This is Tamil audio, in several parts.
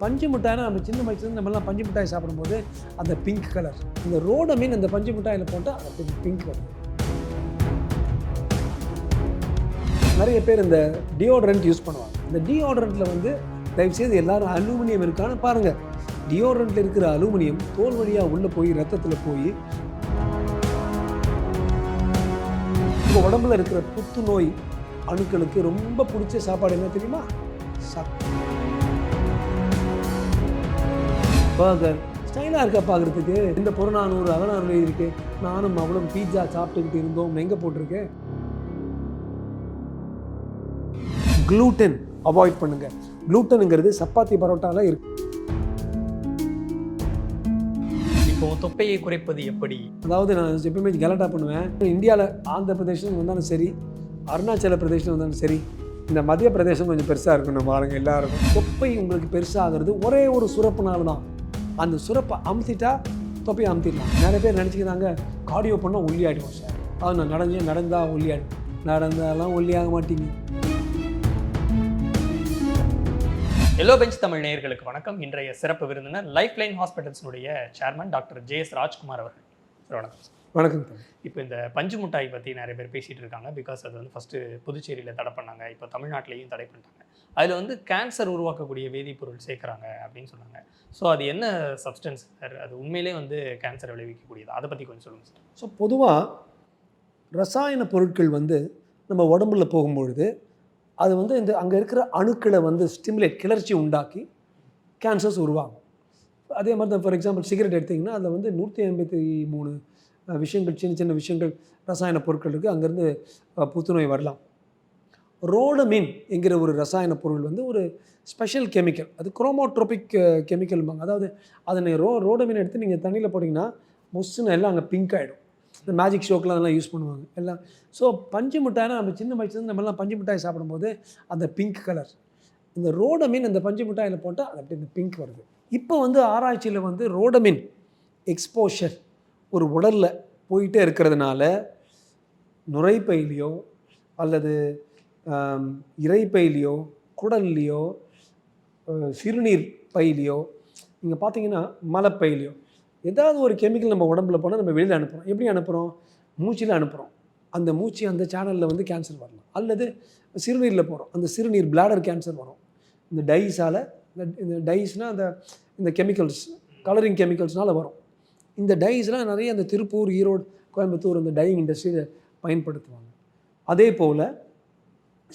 பஞ்சு மிட்டாய்னா நம்ம சின்ன வயசுலேருந்து நம்மலாம் பஞ்சு மிட்டாய் சாப்பிடும்போது அந்த பிங்க் கலர் இந்த ரோட மீன் அந்த பஞ்சு மிட்டாயில் போட்டால் அது பிங்க் கலர் நிறைய பேர் இந்த டியோட்ரண்ட் யூஸ் பண்ணுவாங்க. இந்த டியோட்ரண்ட்டில் வந்து தயவுசெய்து எல்லாரும் அலுமினியம் இருக்கான்னு பாருங்கள் டியோட்ரண்ட்டில் இருக்கிற அலுமினியம் தோல் வழியாக உள்ளே போய் ரத்தத்தில் போய் உங்கள் உடம்புல இருக்கிற புத்துநோய் அணுக்களுக்கு ரொம்ப பிடிச்ச சாப்பாடு என்ன தெரியுமா? சத்து. பர்கர் ஸ்டைலாக இருக்கா பார்க்குறதுக்கு இந்த புறநானூறு அகநானூறு இருக்கு. நானும் அவ்வளோ பீட்சா சாப்பிட்டுக்கிட்டு இருந்தோம். எங்கே போட்டிருக்கு? க்ளூட்டன் அவாய்ட் பண்ணுங்க. க்ளூட்டனுங்கிறது சப்பாத்தி பரோட்டால இருக்கு. இப்போ தொப்பையை குறைப்பது எப்படி? அதாவது நான் எப்பவுமே கலாட்டா பண்ணுவேன். இந்தியாவில் ஆந்திர பிரதேசம் வந்தாலும் சரி அருணாச்சல பிரதேசம் வந்தாலும் சரி இந்த மத்திய பிரதேசம் கொஞ்சம் பெருசாக இருக்கணும் பாருங்க எல்லாருக்கும். தொப்பை உங்களுக்கு பெருசாகிறது ஒரே ஒரு சுரப்புனால தான். அந்த சுரப்பை அமுத்திட்டா தொப்பையை அமுத்திடலாம். நிறைய பேர் நினச்சிக்கிறாங்க கார்டியோ பண்ணால் ஒல்லி ஆகிடுவோம் சார். அது நான் நடந்தே நடந்தால் ஒல்லி ஆகிடும் நடந்தாலாம் ஒல்லி ஆக மாட்டீங்க. எல்லோ பெஞ்ச் தமிழ் நேயர்களுக்கு வணக்கம். இன்றைய சிறப்பு விருந்தினர் life line ஹாஸ்பிட்டல்ஸினுடைய chairman doctor J S Rajkumar அவர்கள். வணக்கம் வணக்கம். இப்போ இந்த பஞ்சு மிட்டாய் பற்றி நிறைய பேர் பேசிகிட்டு இருக்காங்க. பிகாஸ் அது வந்து ஃபஸ்ட்டு புதுச்சேரியில் தடை பண்ணாங்க. இப்போ தமிழ்நாட்டிலையும் தடை பண்ணிட்டாங்க. அதில் வந்து கேன்சர் உருவாக்கக்கூடிய வேதிப்பொருள் சேர்க்குறாங்க அப்படின்னு சொன்னாங்க. ஸோ அது என்ன சப்ஸ்டன்ஸ் சார் அது உண்மையிலே வந்து கேன்சரை விளைவிக்கக்கூடியது? அதை பற்றி கொஞ்சம் சொல்லுங்கள் சார் ஸோ பொதுவாக ரசாயன பொருட்கள் வந்து நம்ம உடம்புல போகும்பொழுது அது வந்து இந்த அங்கே இருக்கிற அணுக்களை வந்து ஸ்டிமுலேட் கிளர்ச்சி உண்டாக்கி கேன்சர்ஸ் உருவாகும். அதே மாதிரி தான் ஃபார் எக்ஸாம்பிள் சிகரெட் எடுத்திங்கன்னா அதில் வந்து நூற்றி ஐம்பத்தி மூணு விஷயங்கள் சின்ன சின்ன விஷயங்கள் ரசாயன பொருட்கள் இருக்குது அங்கேருந்து புத்துநோய் வரலாம். ரோடமின் என்கிற ஒரு ரசாயன பொருள் வந்து ஒரு ஸ்பெஷல் கெமிக்கல் அது குரோமோட்ரோபிக் கெமிக்கல்பாங்க அதாவது அதனை ரோ ரோடமின் எடுத்து நீங்கள் தண்ணியில் போட்டிங்கன்னா மொஸ்ஸுன்னு எல்லாம் அங்கே பிங்க் ஆகிடும் இந்த மேஜிக் ஷோக்கெலாம் அதெல்லாம் யூஸ் பண்ணுவாங்க. எல்லாம். ஸோ பஞ்சு மிட்டாய்னா நம்ம சின்ன வயசுலேருந்து நம்மலாம் பஞ்சு மிட்டாய் சாப்பிடும்போது அந்த பிங்க் கலர் இந்த ரோடமின் அந்த பஞ்சு மிட்டாயில் போட்டால் அது அப்படி இந்த பிங்க் வருது. இப்போ வந்து ஆராய்ச்சியில் வந்து ரோடமின் எக்ஸ்போஷர் ஒரு உடலில் போயிட்டே இருக்கிறதுனால நுரைப்பையிலையோ அல்லது இறைப்பையிலையோ குடல்லையோ சிறுநீர் பையிலையோ இங்கே பார்த்தீங்கன்னா மலைப்பையிலையோ ஏதாவது ஒரு கெமிக்கல் நம்ம உடம்புல போனால் நம்ம வெளியில் அனுப்புகிறோம் எப்படி அனுப்புகிறோம் மூச்சில் அனுப்புகிறோம் அந்த மூச்சு அந்த சேனலில் வந்து கேன்சர் வரலாம். அல்லது சிறுநீரில் போகிறோம் அந்த சிறுநீர் பிளாடர் கேன்சர் வரும். இந்த டைஸால் இந்த இந்த டைஸ்னால் அந்த இந்த கெமிக்கல்ஸ் கலரிங் கெமிக்கல்ஸ்னால் வரும். இந்த டைஸ்லாம் நிறைய அந்த திருப்பூர் ஈரோடு கோயம்புத்தூர் அந்த டையிங் இண்டஸ்ட்ரியில் பயன்படுத்துவாங்க. அதே போல்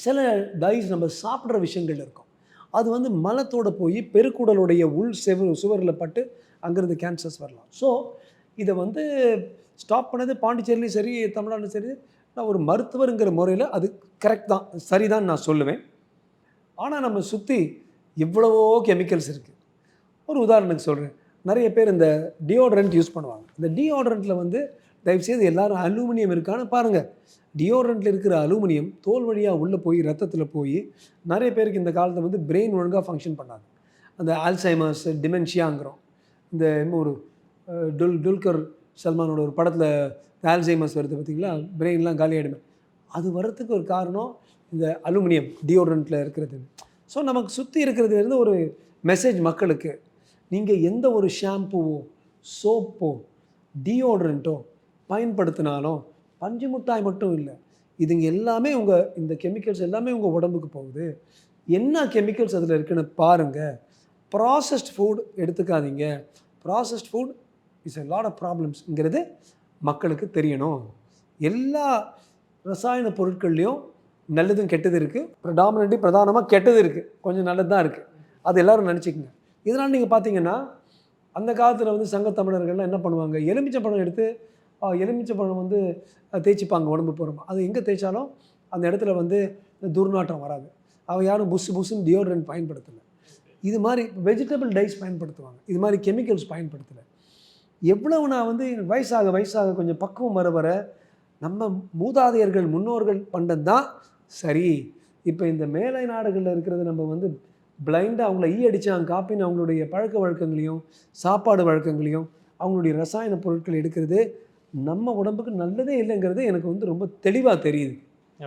சில டைஸ் நம்ம சாப்பிட்ற விஷயங்கள் இருக்கும். அது வந்து மலத்தோடு போய் பெருக்குடலுடைய உள் செவ சுவரில் பட்டு அங்கேருந்து கேன்சர்ஸ் வரலாம். ஸோ இதை வந்து ஸ்டாப் பண்ணது பாண்டிச்சேரிலையும் சரி தமிழ்நாட்டிலும் சரி நான் ஒரு மருத்துவருங்கிற முறையில் அது கரெக்ட் தான். சரிதான் நான் சொல்லுவேன். ஆனால் நம்ம சுற்றி எவ்வளவோ கெமிக்கல்ஸ் இருக்குது ஒரு உதாரணத்துக்கு சொல்கிறேன் நிறைய பேர் இந்த டியோட்ரண்ட் யூஸ் பண்ணுவாங்க. இந்த டியோட்ரண்ட்டில் வந்து தயவுசெய்து எல்லாரும் அலுமினியம் இருக்கான்னு பாருங்கள் டியோரண்ட்டில் இருக்கிற அலுமினியம் தோல் வழியாக உள்ளே போய் ரத்தத்தில் போய் நிறைய பேருக்கு இந்த காலத்தில் வந்து பிரெயின் ஒழுங்காக ஃபங்க்ஷன் பண்ணாது. அந்த ஆல்சைமர்ஸ் டிமென்ஷியாங்கிறோம் இந்த இன்னும் ஒரு டுல் டுல்கர் சல்மானோட ஒரு படத்தில் ஆல்சைமர்ஸ் வருது பார்த்தீங்களா பிரெயின்லாம் காலி அது வர்றதுக்கு ஒரு காரணம் இந்த அலுமினியம் டியோரண்ட்டில் இருக்கிறது. ஸோ நமக்கு சுற்றி இருக்கிறதுலேருந்து ஒரு மெசேஜ் மக்களுக்கு நீங்கள் எந்த ஒரு ஷாம்புவோ சோப்போ டியோட்ரண்ட்டோ பயன்படுத்தினாலும் பஞ்சு மிட்டாய் மட்டும் இல்லை. இதுங்க எல்லாமே உங்கள் இந்த கெமிக்கல்ஸ் எல்லாமே உங்கள் உடம்புக்கு போகுது. என்ன கெமிக்கல்ஸ் அதில் இருக்குன்னு பாருங்கள் ப்ராசஸ்ட் ஃபுட் எடுத்துக்காதீங்க. Processed food is a lot of ப்ராப்ளம்ஸ்ங்கிறது மக்களுக்கு தெரியணும். எல்லா ரசாயன பொருட்கள்லேயும் நல்லதும் கெட்டது இருக்குது ப்ரடாமினண்ட்லி பிரதானமாக கெட்டது இருக்குது கொஞ்சம் நல்லது தான் இருக்குது அது எல்லோரும் நினச்சிக்கங்க. இதனால் நீங்கள் பார்த்தீங்கன்னா அந்த காலத்தில் வந்து சங்க தமிழர்கள்லாம் என்ன பண்ணுவாங்க? எலுமிச்சை பழம் எடுத்து எலுமிச்சை பழம் வந்து தேய்ச்சிப்பாங்க உடம்பு போகிறோம் அது எங்கே தேய்ச்சாலும் அந்த இடத்துல வந்து துர்நாற்றம் வராது. அவன் யாரும் புஷ் புஷ்ஷுன்னு டியோட்ரண்ட் பயன்படுத்தலை. இது மாதிரி வெஜிடபிள் டைஸ் பயன்படுத்துவாங்க. இது மாதிரி கெமிக்கல்ஸ் பயன்படுத்தலை. எவ்வளவு நான் வந்து வயசாக வயசாக கொஞ்சம் பக்குவம் வர வர நம்ம மூதாதையர்கள் முன்னோர்கள் பண்ணது தான் சரி. இப்போ இந்த மேலை நாடுகளில் இருக்கிறது நம்ம வந்து பிளைண்டாக அவங்கள ஈ அடித்தாங்க காப்பின்னு அவங்களுடைய பழக்க வழக்கங்களையும் சாப்பாடு வழக்கங்களையும் அவங்களுடைய ரசாயன பொருட்கள் எடுக்கிறது நம்ம உடம்புக்கு நல்லதே இல்லைங்கிறது எனக்கு வந்து ரொம்ப தெளிவாக தெரியுது.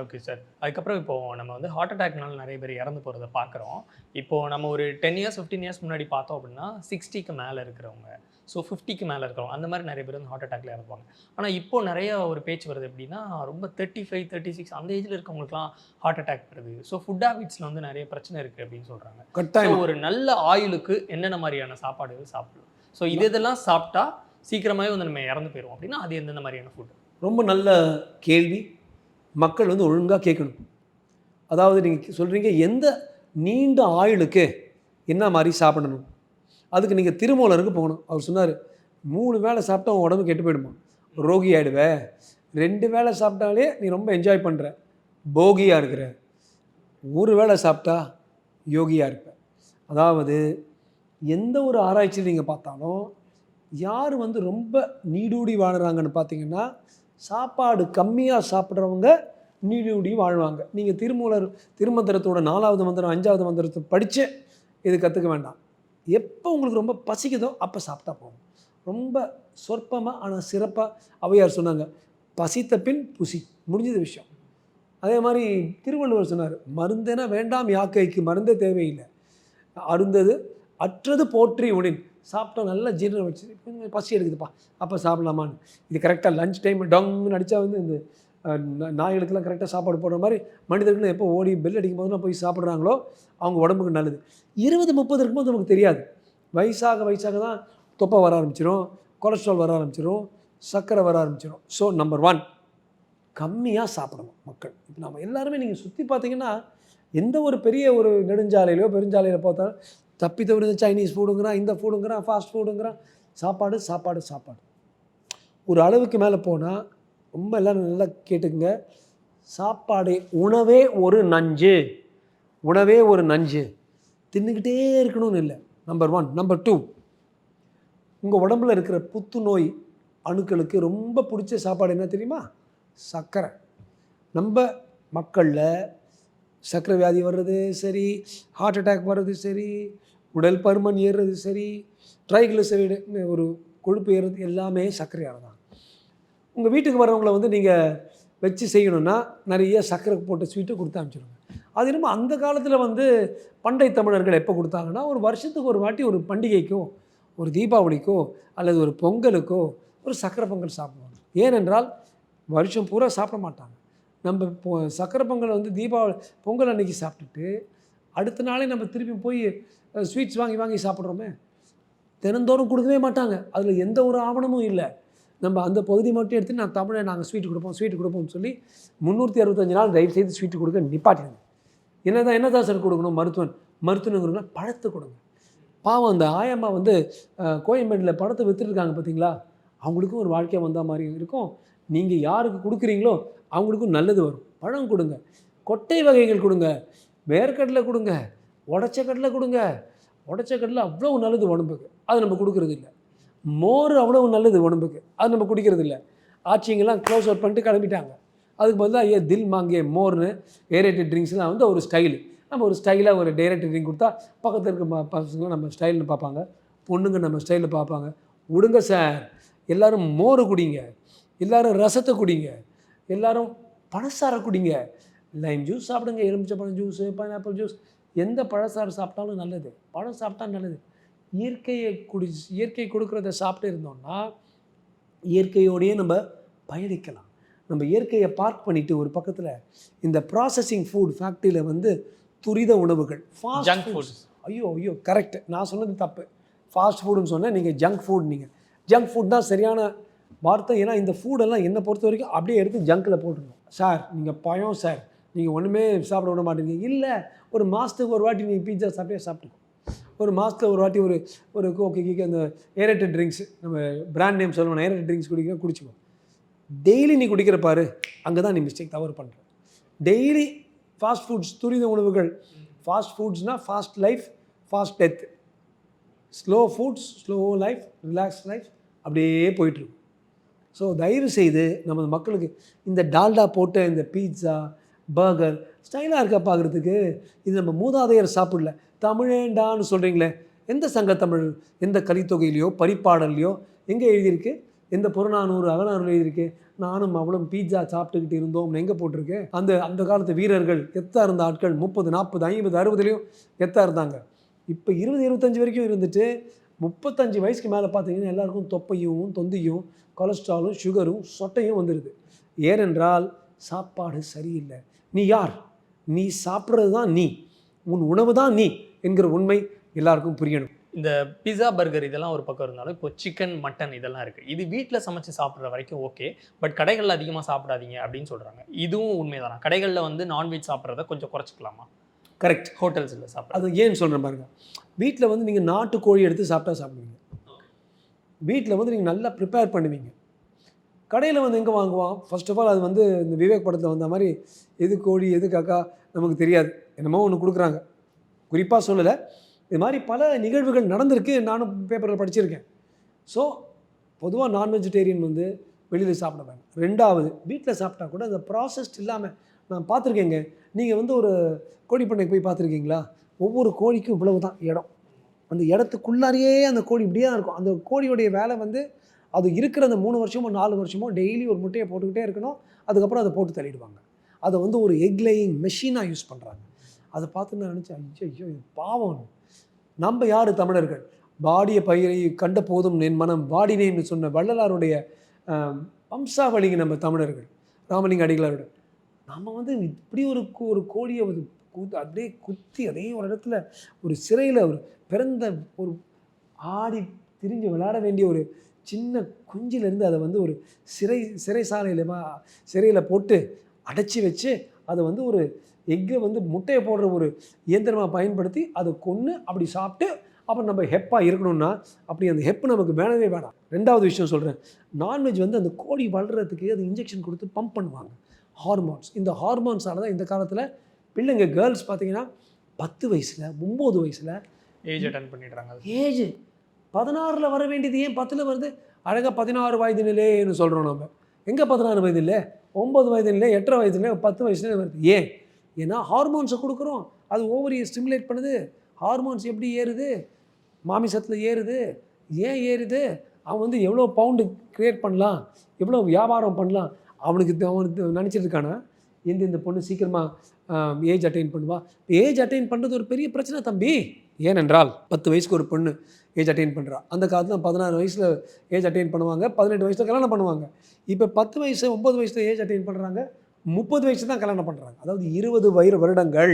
ஓகே சார் அதுக்கப்புறம் இப்போ நம்ம வந்து ஹார்ட் அட்டாக்னால நிறைய பேர் இறந்து போகிறத பார்க்குறோம். இப்போ நம்ம ஒரு டென் இயர்ஸ் ஃபிஃப்டீன் இயர்ஸ் முன்னாடி பார்த்தோம் அப்படின்னா சிக்ஸ்டிக்கு மேலே இருக்கிறவங்க. ஸோ ஃபிஃப்டிக்கு மேலே இருக்கிறவங்க அந்த மாதிரி நிறைய பேர் வந்து ஹார்ட் அட்டாக்ல இறந்துவாங்க ஆனால் இப்போ நிறைய ஒரு பேச்சு வருது எப்படின்னா ரொம்ப தேர்ட்டி ஃபைவ் தேர்ட்டி சிக்ஸ் அந்த ஏஜில் இருக்கவங்களுக்குலாம் ஹார்ட் அட்டாக் வருது. ஸோ ஃபுட் ஹேபிட்ஸில் வந்து நிறைய பிரச்சனை இருக்குது அப்படின்னு சொல்கிறாங்க கட்டாயம். ஒரு நல்ல ஆயுளுக்கு என்னென்ன மாதிரியான சாப்பாடுகள் சாப்பிடலாம் ஸோ இது இதெல்லாம் சாப்பிட்டா சீக்கிரமாகவே வந்து நம்ம இறந்து போயிடுவோம் அப்படின்னா அது எந்தெந்த மாதிரியான ஃபுட் ரொம்ப நல்ல கேள்வி. மக்கள் வந்து ஒழுங்காக கேட்கணும். அதாவது நீங்கள் சொல்கிறீங்க எந்த நீண்ட ஆயுளுக்கு என்ன மாதிரி சாப்பிடணும்? அதுக்கு நீங்கள் திருமூலருக்கு போகணும். அவர் சொன்னார் மூணு வேளை சாப்பிட்டா உன் உடம்பு கெட்டு போயிடுமா? ரோகி ஆகிடுவே ரெண்டு வேளை சாப்பிட்டாலே நீ ரொம்ப என்ஜாய் பண்ணுற போகியாக இருக்கிற. ஒரு வேளை சாப்பிட்டா யோகியாக இருப்ப. அதாவது எந்த ஒரு ஆராய்ச்சியில் நீங்கள் பார்த்தாலும் யார் வந்து ரொம்ப நீடூடி வாழ்கிறாங்கன்னு பார்த்தீங்கன்னா சாப்பாடு கம்மியாக சாப்பிட்றவங்க நீடூடி வாழ்வாங்க. நீங்கள் திருமூலர் திருமந்திரத்தோட நாலாவது மந்திரம் அஞ்சாவது மந்திரத்தை படித்து இது கற்றுக்க வேண்டாம். எப்போ உங்களுக்கு ரொம்ப பசிக்குதோ அப்போ சாப்பிட்டா போகும் ரொம்ப சொற்பமாக ஆனால் சிறப்பாக அவையார் சொன்னாங்க பசித்த பின் புசி. முடிஞ்சது விஷயம். அதே மாதிரி திருவள்ளுவர் சொன்னார் மருந்தென வேண்டாம் யாக்கைக்கு மருந்தே தேவையில்லை. அருந்தது அற்றது போற்றி உனின். சாப்பிட்டா நல்லா ஜீரணம் வச்சு கொஞ்சம் பசி எடுக்குதுப்பா அப்போ சாப்பிடலாமான்னு. இது கரெக்டாக லஞ்ச் டைம் டங்குன்னு அடித்தா வந்து இந்த நாய்களுக்கெல்லாம் கரெக்டாக சாப்பாடு போடுற மாதிரி மனிதர்கள் எப்போ ஓடி பெல் அடிக்கும் போதெல்லாம் போய் சாப்பிட்றாங்களோ அவங்க உடம்புக்கு நல்லது. இருபது முப்பது இருக்கும்போது நமக்கு தெரியாது. வயசாக வயசாக தான் தொப்பை வர ஆரம்பிச்சிடும் கொலஸ்ட்ரால் வர ஆரம்பிச்சிடும் சர்க்கரை வர ஆரம்பிச்சிடும் ஸோ நம்பர் ஒன் கம்மியாக சாப்பிடணும் மக்கள். இப்போ நம்ம எல்லாருமே நீங்கள் சுற்றி பார்த்தீங்கன்னா எந்த ஒரு பெரிய ஒரு நெடுஞ்சாலையிலையோ பெருஞ்சாலையில் பார்த்தாலும் தப்பி தவிர சைனீஸ் ஃபுடுங்கிறான் இந்த ஃபுடுங்கிறான் ஃபாஸ்ட் ஃபுடுங்கிறான் சாப்பாடு சாப்பாடு சாப்பாடு. ஒரு அளவுக்கு மேலே போனால் ரொம்ப எல்லாம் நல்லா கேட்டுக்குங்க. சாப்பாடு உணவே ஒரு நஞ்சு. உணவே ஒரு நஞ்சு. தின்னுக்கிட்டே இருக்கணும்னு இல்லை. நம்பர் ஒன் நம்பர் டூ உங்கள் உடம்புல இருக்கிற புத்துநோய் அணுக்களுக்கு ரொம்ப பிடிச்ச சாப்பாடு என்ன தெரியுமா? சர்க்கரை. நம்ம மக்களில் சர்க்கரை வியாதி வர்றது சரி ஹார்ட் அட்டாக் வர்றது சரி உடல் பருமன் ஏறுறது சரி ட்ரைக்ளிசரைடு ஒரு கொழுப்பு ஏறுறது எல்லாமே சர்க்கரையால் தான். உங்கள் வீட்டுக்கு வரவங்களை வந்து நீங்கள் வச்சு செய்யணும்னா நிறைய சர்க்கரை போட்டு ஸ்வீட்டு கொடுத்து அனுப்பிச்சிடுங்க. அது என்னமோ அந்த காலத்தில் வந்து பண்டை தமிழர்கள் எப்போ கொடுத்தாங்கன்னா ஒரு வருஷத்துக்கு ஒரு வாட்டி ஒரு பண்டிகைக்கோ ஒரு தீபாவளிக்கோ அல்லது ஒரு பொங்கலுக்கோ ஒரு சக்கரை பொங்கல் சாப்பிடுவாங்க. ஏனென்றால் வருஷம் பூரா சாப்பிட மாட்டாங்க. நம்ம இப்போ சக்கரை பொங்கல் வந்து தீபாவளி பொங்கல் அன்னைக்கு சாப்பிட்டுட்டு அடுத்த நாளே நம்ம திருப்பி போய் ஸ்வீட்ஸ் வாங்கி வாங்கி சாப்பிட்றோமே? தினந்தோறும் கொடுக்கவே மாட்டாங்க. அதில் எந்த ஒரு ஆவணமும் இல்லை. நம்ம அந்த பகுதி மட்டும் எடுத்து நான் தமிழை நாங்கள் ஸ்வீட் கொடுப்போம் ஸ்வீட் கொடுப்போம்னு சொல்லி முந்நூற்றி அறுபத்தஞ்சு நாள் தயவு செய்து ஸ்வீட் கொடுக்க நிப்பாட்டிடுங்க. என்னதான் என்னதான் சார் கொடுக்கணும் மருத்துவன் மருத்துவனுங்கிறவங்க பழத்தை கொடுங்க. பாவம் அந்த ஆயம்மா வந்து கோயம்பேட்டில் பழத்தை விற்றுருக்காங்க பார்த்தீங்களா அவங்களுக்கும் ஒரு வாழ்க்கை வந்த மாதிரி இருக்கும். நீங்கள் யாருக்கு கொடுக்குறீங்களோ அவங்களுக்கும் நல்லது வரும். பழம் கொடுங்க. கொட்டை வகைகள் கொடுங்க. வேர்க்கடலை கொடுங்க. உடச்ச கடலை கொடுங்க. உடச்ச கடலை அவ்வளோ நல்லது உடம்புக்கு. அது நம்ம கொடுக்கறது இல்லை. மோர் அவ்வளோ நல்லது உடம்புக்கு. அது நம்ம குடிக்கிறது இல்லை. ஆட்சிங்கெல்லாம் க்ளோஸ் அவுட் பண்ணிட்டு கிளம்பிட்டாங்க. அதுக்கு பதிலாக ஏ தில் மாங்கே மோர்னு ஏரேட்டட் ட்ரிங்க்ஸ்லாம் வந்து ஒரு ஸ்டைலு நம்ம ஒரு ஸ்டைலாக ஒரு டேரக்டட் ட்ரிங்க் கொடுத்தா பக்கத்தில் இருக்க ம- பசங்க நம்ம ஸ்டைல்னு பார்ப்பாங்க. பொண்ணுங்க நம்ம ஸ்டைலில் பார்ப்பாங்க. விடுங்க சார் எல்லோரும் மோர் குடிங்க. எல்லாரும் ரசத்தை குடிங்க. எல்லாரும் பழசாரை குடிங்க. லைம் ஜூஸ் சாப்பிடுங்க. எலுமிச்சப்பழம் ஜூஸு பைனாப்பிள் ஜூஸ் எந்த பழசாறு சாப்பிட்டாலும் நல்லது. பழம் சாப்பிட்டா நல்லது. இயற்கையை குடி இயற்கை கொடுக்குறத சாப்பிட்டு இருந்தோம்னா இயற்கையோடையே நம்ம பயணிக்கலாம். நம்ம இயற்கையை பார்க் பண்ணிட்டு ஒரு பக்கத்தில் இந்த ப்ராசஸிங் ஃபுட் ஃபேக்ட்ரியில் வந்து துரித உணவுகள் foods. ஃபுட்ஸ் ஐயோ ஐயோ கரெக்ட் நான் சொன்னது தப்பு. ஃபாஸ்ட் ஃபுட்னு சொன்னேன். நீங்கள் ஜங்க் ஃபுட் நீங்கள் ஜங்க் ஃபுட் தான் சரியான வார்த்தை ஏன்னா இந்த ஃபுடெல்லாம் என்னை பொறுத்த வரைக்கும் அப்படியே எடுத்து ஜங்கில் போட்டுருணும் சார் நீங்கள் பயம் சார் நீங்கள் ஒன்றுமே சாப்பிட விட மாட்டீங்க. இல்லை ஒரு மாதத்துக்கு ஒரு வாட்டி நீங்கள் பீட்சா சாப்பிட்டே சாப்பிட்டுக்கோ. ஒரு மாதத்தில் ஒரு வாட்டி ஒரு ஒரு கோக்கு கீக்கு அந்த ஏரேட்டட் ட்ரிங்க்ஸ் நம்ம பிராண்ட் நேம் சொல்லணும் ஏரேட்டட் ட்ரிங்க்ஸ் குடிக்கிற குடிச்சுக்கோ. டெய்லி நீ குடிக்கிற பாரு அங்கே தான் நீ மிஸ்டேக் தவறு பண்ணுற டெய்லி ஃபாஸ்ட் ஃபுட்ஸ் துரித உணவுகள். Fast ஃபுட்ஸ்னால் fast life fast death slow foods slow life relax life அப்படியே போயிட்டுருக்கும் ஸோ தயவு செய்து நமது மக்களுக்கு இந்த டால்டா போட்ட இந்த பீட்சா பர்கர் ஸ்டைலாக இருக்கா பார்க்குறதுக்கு இது நம்ம மூதாதையர் சாப்பிடல. தமிழேண்டான்னு சொல்கிறீங்களே எந்த சங்கத்தமிழ் எந்த கலித்தொகையிலையோ பரிப்பாடல்லையோ எங்கே எழுதியிருக்கு? எந்த புறநானூறு அகநானூறு எழுதியிருக்கு? நானும் அவளும் பீட்சா சாப்பிட்டுக்கிட்டு இருந்தோம் எங்கே போட்டிருக்கு? அந்த அந்த காலத்து வீரர்கள் எத்தா இருந்த ஆட்கள்? முப்பது நாற்பது ஐம்பது அறுபதுலேயும் எத்தா இருந்தாங்க? இப்போ இருபது இருபத்தஞ்சி வரைக்கும் இருந்துட்டு முப்பத்தஞ்சு வயசுக்கு மேலே பார்த்தீங்கன்னா எல்லாருக்கும் தொப்பையும் தொந்தியும் கொலஸ்ட்ராலும் சுகரும் சொட்டையும் வந்துடுது ஏனென்றால் சாப்பாடு சரியில்லை. நீ யார்? நீ சாப்பிட்றது தான் நீ. உன் உணவு தான் நீ என்கிற உண்மை எல்லாருக்கும் புரியணும். இந்த பிஸா பர்கர் இதெல்லாம் ஒரு பக்கம் இருந்தாலும் இப்போ சிக்கன் மட்டன் இதெல்லாம் இருக்குது இது வீட்டில் சமைச்சு சாப்பிட்ற வரைக்கும் ஓகே பட் கடைகளில் அதிகமாக சாப்பிடாதீங்க அப்படின்னு சொல்கிறாங்க இதுவும் உண்மைதானா? கடைகளில் வந்து நான்வெஜ் சாப்பிட்றத கொஞ்சம் குறைச்சிக்கலாமா? கரெக்ட் ஹோட்டல்ஸில் சாப்பிட்றது அது ஏன்னு சொல்கிறேன் பாருங்க. வீட்டில் வந்து நீங்கள் நாட்டுக்கோழி எடுத்து சாப்பிட்டா சாப்பிடுவீங்க. வீட்டில் வந்து நீங்கள் நல்லா ப்ரிப்பேர் பண்ணுவீங்க. கடையில் வந்து எங்கே வாங்குவான்? ஃபர்ஸ்ட் ஆஃப் ஆல் அது வந்து இந்த விவேக் படத்தில் வந்த மாதிரி எது கோழி எது காக்கா நமக்கு தெரியாது. என்னமோ ஒன்று கொடுக்குறாங்க. குறிப்பாக சொல்லலை. இது மாதிரி பல நிகழ்வுகள் நடந்திருக்கு. நானும் பேப்பரில் படிச்சிருக்கேன். ஸோ பொதுவாக நான் வெஜிடேரியன் வந்து வெளியில் சாப்பிட வேண்டாம் ரெண்டாவது வீட்டில் சாப்பிட்டா கூட அந்த ப்ராசஸ்ட் இல்லாமல் நான் பார்த்துருக்கேங்க. நீங்கள் வந்து ஒரு கோழி பண்ணைக்கு போய் பார்த்துருக்கீங்களா? ஒவ்வொரு கோழிக்கும் இவ்வளவு தான் இடம். அந்த இடத்துக்குள்ளாரியே அந்த கோழி இப்படியே தான் இருக்கும். அந்த கோழியோடைய வேலை வந்து அது இருக்கிற அந்த மூணு வருஷமோ நாலு வருஷமோ டெய்லி ஒரு முட்டையை போட்டுக்கிட்டே இருக்கணும். அதுக்கப்புறம் அதை போட்டு தள்ளிடுவாங்க. அதை வந்து ஒரு எக் லேயிங் மெஷினாக யூஸ் பண்ணுறாங்க அதை பார்த்து நான் நினச்சேன் ஐயோ ஐயோ இது பாவம். நம்ம யார் தமிழர்கள்? பாடிய பயிரை கண்ட போதும் என் மனம் வாடினேன்னு சொன்ன வள்ளலாருடைய வம்சாவளிங்க நம்ம தமிழர்கள். ராமலிங்க அடிகளாரோட நம்ம வந்து இப்படி ஒரு கோ- ஒரு கோழியை வந்து அப்படியே குத்தி அதே ஒரு இடத்துல ஒரு சிறையில் ஒரு பிறந்த ஒரு ஆடி திரிஞ்சு விளையாட வேண்டிய ஒரு சின்ன குஞ்சிலேருந்து அதை வந்து ஒரு சிறை சிறைசாலையில் சிறையில் போட்டு அடைச்சி வச்சு அதை வந்து ஒரு எக்கை வந்து முட்டையை போடுற ஒரு இயந்திரமாக பயன்படுத்தி அதை கொன்று அப்படி சாப்பிட்டு அப்புறம் நம்ம ஹெப்பாக இருக்கணும்னா அப்படி அந்த ஹெப்பு நமக்கு வேணவே வேணாம். ரெண்டாவது விஷயம் சொல்கிறேன் நான்வெஜ் வந்து அந்த கோழி வளர்கிறதுக்கு அது இன்ஜெக்ஷன் கொடுத்து பம்ப் பண்ணுவாங்க. ஹார்மோன்ஸ் இந்த ஹார்மோன்ஸால தான் இந்த காலத்தில் பிள்ளைங்க கேர்ள்ஸ் பார்த்தீங்கன்னா பத்து வயசில் ஒம்பது வயசில் ஏஜ் அட்டன் பண்ணிடுறாங்க. ஏஜ் பதினாறில் வர வேண்டியது ஏன் பத்தில் வருது? அழகாக பதினாறு வயது நிலைன்னு சொல்கிறோம் நம்ம எங்கே பதினாறு வயது இல்லை ஒம்பது வயது இல்லை எட்டரை வயது இல்லை பத்து வயசுல வருது. ஏன்? ஏன்னா ஹார்மோன்ஸை கொடுக்குறோம். அது ஓவரியை ஸ்டிமுலேட் பண்ணுது. ஹார்மோன்ஸ் எப்படி ஏறுது? மாமிசத்தில் ஏறுது. ஏன் ஏறுது? அவன் வந்து எவ்வளோ பவுண்டு க்ரியேட் பண்ணலாம்? எவ்வளோ வியாபாரம் பண்ணலாம்? அவனுக்கு த- அவனுக்கு நினச்சிட்டு இருக்கானா எந்த இந்த பொண்ணு சீக்கிரமாக ஏஜ் அட்டைன் பண்ணுவா. ஏஜ் அட்டைன் பண்ணுறது ஒரு பெரிய பிரச்சனை தம்பி. ஏனென்றால் பத்து வயசுக்கு ஒரு பொண்ணு ஏஜ் அட்டைன் பண்ணுறா அந்த காலத்தில் பதினாறு வயசில் ஏஜ் அட்டைன் பண்ணுவாங்க பதினெட்டு வயசில் கல்யாணம் பண்ணுவாங்க. இப்போ பத்து வயசு ஒம்பது வயசில் ஏஜ் அட்டைன் பண்ணுறாங்க முப்பது வயசு தான் கல்யாணம் பண்ணுறாங்க அதாவது இருபது வயிறு வருடங்கள்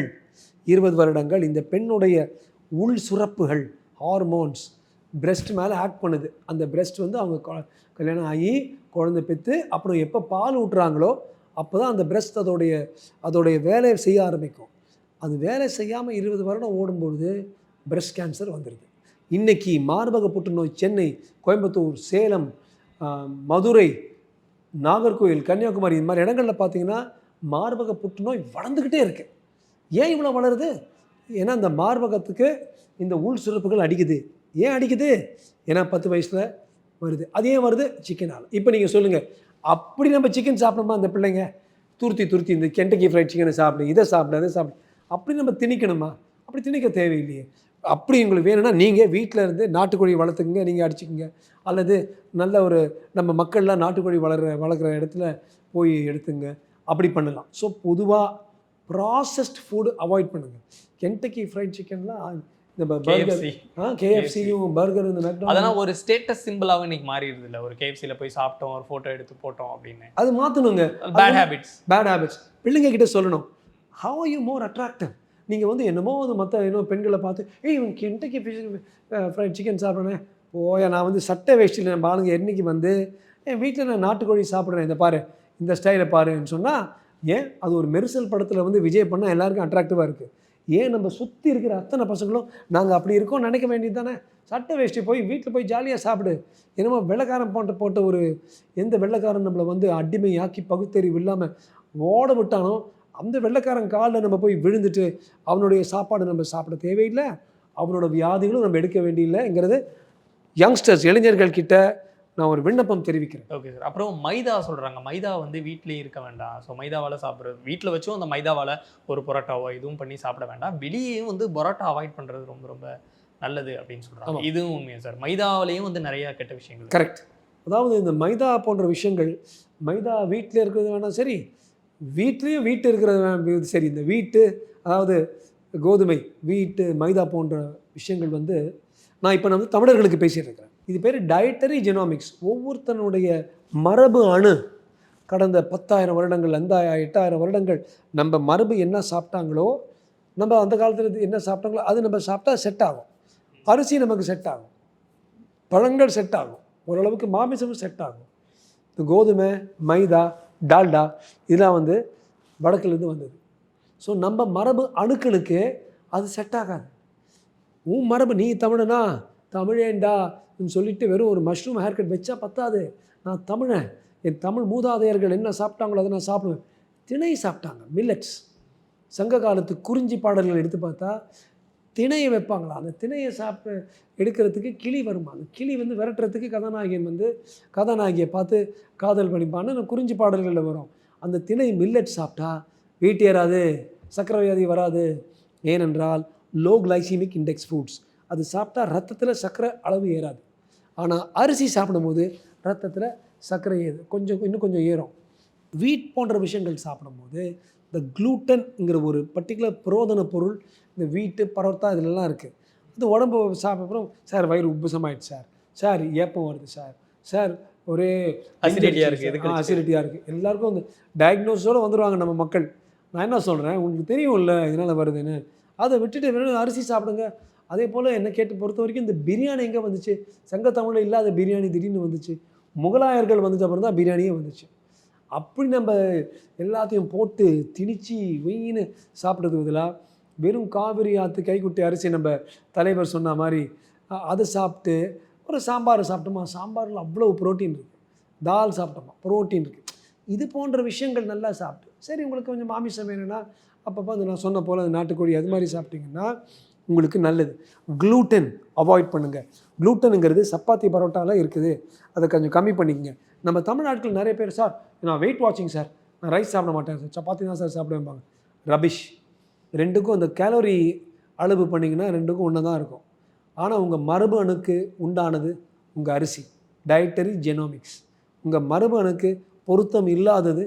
இருபது வருடங்கள் இந்த பெண்ணுடைய உள் சுரப்புகள் ஹார்மோன்ஸ் பிரெஸ்ட் மேலே ஆக்ட் பண்ணுது. அந்த பிரெஸ்ட் வந்து அவங்க கொ- கல்யாணம் ஆகி குழந்தை பெற்று அப்புறம் எப்போ பால் ஊட்டுறாங்களோ அப்போ தான் அந்த பிரெஸ்ட் அதோடைய அதோடைய வேலையை செய்ய ஆரம்பிக்கும். அது வேலை செய்யாமல் இருபது வருடம் ஓடும்பொழுது breast கேன்சர் வந்துடுது இன்றைக்கி மார்பக புற்றுநோய் சென்னை கோயம்புத்தூர் சேலம் மதுரை நாகர்கோவில் கன்னியாகுமரி இந்த மாதிரி இடங்களில் பார்த்திங்கன்னா மார்பக புற்றுநோய் வளர்ந்துக்கிட்டே இருக்கு. ஏன் இவ்வளோ வளருது? ஏன்னா அந்த மார்பகத்துக்கு இந்த உள் சுரப்புகள் அடிக்குது. ஏன் அடிக்குது? ஏன்னா பத்து வயசில் வருது. அது ஏன் வருது? சிக்கனால் இப்போ நீங்கள் சொல்லுங்கள் அப்படி நம்ம சிக்கன் சாப்பிடணுமா அந்த பிள்ளைங்க? துருத்தி துருத்தி இந்த கெண்டக்கி ஃப்ரைட் சிக்கனை சாப்பிடு இதை சாப்பிடு அதை சாப்பிடு. அப்படி நம்ம திணிக்கணுமா? அப்படி திணிக்க தேவையில்லையே. அப்படி உங்களுக்கு வேணும்னா நீங்கள் வீட்டில் இருந்து நாட்டுக்கோழி வளர்த்துக்குங்க நீங்கள் அடிச்சுக்கோங்க. அல்லது நல்ல ஒரு நம்ம மக்கள்லாம் நாட்டுக்கோழி வளர்கிற வளர்க்குற இடத்துல போய் எடுத்துங்க. அப்படி பண்ணலாம். ஸோ பொதுவாக ப்ராசஸ்ட் ஃபுட் அவாய்ட் பண்ணுங்கள் கென்டக்கி ஃப்ரைட் சிக்கன்லாம் இந்த பர்கர் KFC. ஆ கேஎஃப்சியும் பர்கர் இந்த மெக்டானல்ஸ் அதெல்லாம் ஒரு ஸ்டேட்டஸ் சிம்பிளாக இன்னைக்கு மாறிடுது இல்லை ஒரு கேஎஃப்சியில் போய் சாப்பிட்டோம் ஒரு ஃபோட்டோ எடுத்து போட்டோம் அப்படின்னு. அது மாற்றணுங்க பேட் ஹேபிட்ஸ் பேட் ஹேபிட்ஸ் பிள்ளைங்க கிட்ட சொல்லணும். How are you more attractive நீங்கள் வந்து என்னமோ வந்து மற்ற இன்னும் பெண்களை பார்த்து ஏய் இவன் கெண்டக்கி ஃப்ரைட் சிக்கன் சாப்பிட்றேன். போயா நான் வந்து சட்டை வேஷ்டியில் நம்ம ஆளுங்க என்னைக்கு வந்து என் வீட்டில் நான் நாட்டுக்கோழி சாப்பிட்றேன் இந்த பாரு இந்த ஸ்டைலை பாருன்னு சொன்னால் ஏன்? அது ஒரு மெரிசல் படத்தில் வந்து விஜய் பண்ணால் எல்லாருக்கும் அட்ராக்டிவாக இருக்குது ஏன் நம்ம சுற்றி இருக்கிற அத்தனை பசங்களும் நாங்கள் அப்படி இருக்கோம் நினைக்க வேண்டியது தானே? சட்டை வேஷ்டி போய் வீட்டில் போய் ஜாலியாக சாப்பிடு. என்னமோ வெள்ளைக்காரன் போட்ட போட்ட ஒரு எந்த வெள்ளைக்காரன் நம்மளை வந்து அடிமையாக்கி பகுத்தறிவு இல்லாமல் ஓட விட்டானோ அந்த வெள்ளைக்காரன் காலில் நம்ம போய் விழுந்துட்டு அவனுடைய சாப்பாடு நம்ம சாப்பிட தேவையில்லை. அவனோட வியாதிகளும் நம்ம எடுக்க வேண்டியில்லைங்கிறது யங்ஸ்டர்ஸ் இளைஞர்கள் கிட்ட நான் ஒரு விண்ணப்பம் தெரிவிக்கிறேன். ஓகே சார் அப்புறம் மைதா சொல்றாங்க. மைதா வந்து வீட்லயே இருக்க வேண்டாம். ஸோ மைதாவால சாப்பிட்றது வீட்டில் வச்சும் அந்த மைதாவால ஒரு பரோட்டாவோ இதுவும் பண்ணி சாப்பிட வேண்டாம். வெளியேயும் வந்து பரோட்டா அவாய்ட் பண்றது ரொம்ப ரொம்ப நல்லது அப்படின்னு சொல்றாங்க. ஆமா. இதுவும் உண்மையா சார் மைதாவிலையும் வந்து நிறைய கெட்ட விஷயங்கள். கரெக்ட் அதாவது இந்த மைதா போன்ற விஷயங்கள் மைதா வீட்டில் இருக்கிறது வேணாம் சரி. வீட்லேயும் வீட்டு இருக்கிறது சரி. இந்த வீட்டு அதாவது கோதுமை வீட்டு மைதா போன்ற விஷயங்கள் வந்து நான் இப்போ நான் வந்து தமிழர்களுக்கு பேசிட்டு இருக்கிறேன். இது பேர் டயட்டரி ஜெனாமிக்ஸ் ஒவ்வொருத்தனுடைய மரபு அணு கடந்த பத்தாயிரம் வருடங்கள் அந்த எட்டாயிரம் வருடங்கள் நம்ம மரபு என்ன சாப்பிட்டாங்களோ நம்ம அந்த காலத்தில் என்ன சாப்பிட்டாங்களோ அது நம்ம சாப்பிட்டா செட் ஆகும். அரிசி நமக்கு செட் ஆகும். பழங்கள் செட் ஆகும். ஓரளவுக்கு மாமிசமும் செட் ஆகும். இந்த கோதுமை மைதா டால்டா இதெல்லாம் வந்து வடக்குலேருந்து வந்தது. ஸோ நம்ம மரபு அணுக்களுக்கு அது செட் ஆகாது. உன் மரபு நீ தமிழனா? தமிழேண்டா சொல்லிட்டு வெறும் ஒரு மஷ்ரூம் ஹேர்கட் வச்சா பத்தாது. நான் தமிழன். என் தமிழ் மூதாதையர்கள் என்ன சாப்பிட்டாங்களோ அதை நான் சாப்பிடுவேன். திணை சாப்பிட்டாங்க மில்லட்ஸ் சங்க காலத்து குறிஞ்சி பாடல்கள் எடுத்து பார்த்தா திணையை வைப்பாங்களா? அந்த திணையை சாப்பிட்டு எடுக்கிறதுக்கு கிளி வருமா? அந்த கிளி வந்து விரட்டுறதுக்கு கதாநாயகன் வந்து கதாநாயகியை பார்த்து காதல் பண்ணிப்பான்னு அந்த குறிஞ்சி பாடல்களில் வரும். அந்த திணை மில்லட் சாப்பிட்டா வீட்டு ஏறாது சக்கரவியாதி வராது. ஏனென்றால் லோ கிளைசிமிக் இண்டெக்ஸ் ஃபுட்ஸ் அது சாப்பிட்டா ரத்தத்தில் சர்க்கரை அளவு ஏறாது. ஆனால் அரிசி சாப்பிடும்போது ரத்தத்தில் சர்க்கரை ஏது கொஞ்சம் இன்னும் கொஞ்சம் ஏறும். வீட் போன்ற விஷயங்கள் சாப்பிடும்போது இந்த க்ளூட்டன்ங்கிற ஒரு பர்டிகுலர் புரோதன பொருள் இந்த வீட்டு பரோட்டா இதுலலாம் இருக்குது அது உடம்பு சாப்பிட்றோம் சார் வயிறு உப்புசமாயிடுச்சு சார். சார் ஏப்பம் வருது சார். சார் ஒரே Acidity-ஆ இருக்கு, எதுக்கு அசிடிட்டியாக இருக்குது எல்லாருக்கும் அந்த டயக்னோஸோடு வந்துடுவாங்க நம்ம மக்கள். நான் என்ன சொல்கிறேன் உங்களுக்கு தெரியும்ல இதனால் வருதுன்னு. அதை விட்டுட்டு வெறும் அரிசி சாப்பிடுங்க அதே போல் என்ன கேட்டு பொறுத்த வரைக்கும் இந்த பிரியாணி எங்கே வந்துச்சு? சங்க தமிழில் இல்லாத பிரியாணி திடீர்னு வந்துச்சு. முகலாயர்கள் வந்துட்ட அப்புறம் தான் பிரியாணியே வந்துச்சு. அப்படி நம்ம எல்லாத்தையும் போட்டு திணிச்சு வெயின்னு சாப்பிட்றது பதிலாக வெறும் காவிரி ஆற்று கைக்குட்டி அரிசி நம்ம தலைவர் சொன்ன மாதிரி அதை சாப்பிட்டு ஒரு சாம்பார் சாப்பிட்டோமா? சாம்பாரில் அவ்வளோ ப்ரோட்டீன் இருக்குது தால் சாப்பிட்டோமா? ப்ரோட்டீன் இருக்குது இது போன்ற விஷயங்கள் நல்லா சாப்பிட்டு சரி உங்களுக்கு கொஞ்சம் மாமிசம் வேணும்னா அப்பப்போ அந்த நான் சொன்ன போல் அந்த நாட்டுக்கோழி அது மாதிரி சாப்பிட்டிங்கன்னா உங்களுக்கு நல்லது. க்ளூட்டன் அவாய்ட் பண்ணுங்கள் க்ளூட்டனுங்கிறது சப்பாத்தி பரோட்டாலாம் இருக்குது. அதை கொஞ்சம் கம்மி பண்ணிக்கங்க. நம்ம தமிழ்நாட்டில் நிறைய பேர் சார் நான் வெயிட் வாட்சிங் சார். நான் ரைஸ் சாப்பிட மாட்டேன் சார். சப்பாத்தி தான் சார் சாப்பிடுவேன் ரபிஷ் ரெண்டுக்கும் அந்த கேலரி அளவு பண்ணிங்கன்னா ரெண்டுக்கும் ஒன்று தான் இருக்கும். ஆனால் உங்கள் மரபு அணுக்கு உண்டானது உங்கள் அரிசி. டயட்டரி ஜெனோமிக்ஸ் உங்கள் மரபு அணுக்கு பொருத்தம் இல்லாதது